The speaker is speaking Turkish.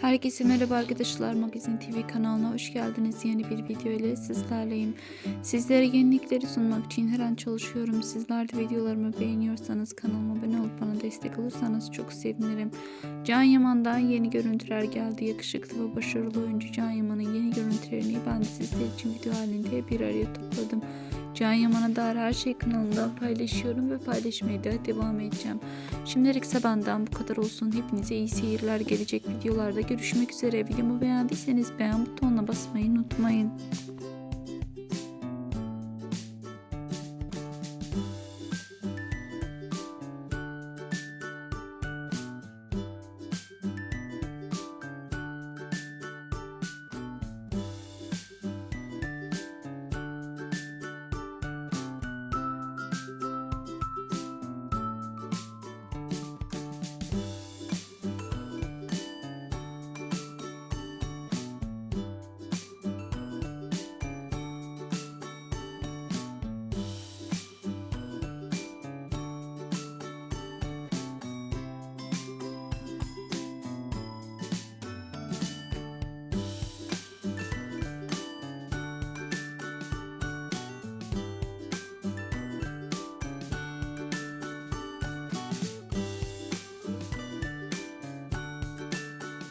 Herkese merhaba arkadaşlar. Magazin TV kanalına hoş geldiniz. Yeni bir video ile sizlerleyim. Sizlere yenilikleri sunmak için her an çalışıyorum. Sizler de videolarımı beğeniyorsanız kanalıma abone olup bana destek olursanız çok sevinirim. Can Yaman'dan yeni görüntüler geldi. Yakışıklı ve başarılı oyuncu Can Yaman'ın yeni görüntülerini ben de sizler için video halinde bir araya topladım. Can Yaman'a dair her şey kanalımda paylaşıyorum ve paylaşmaya da devam edeceğim. Şimdilik ise benden bu kadar olsun. Hepinize iyi seyirler. Gelecek videolarda görüşmek üzere. Videomu beğendiyseniz beğen butonuna basmayı unutmayın.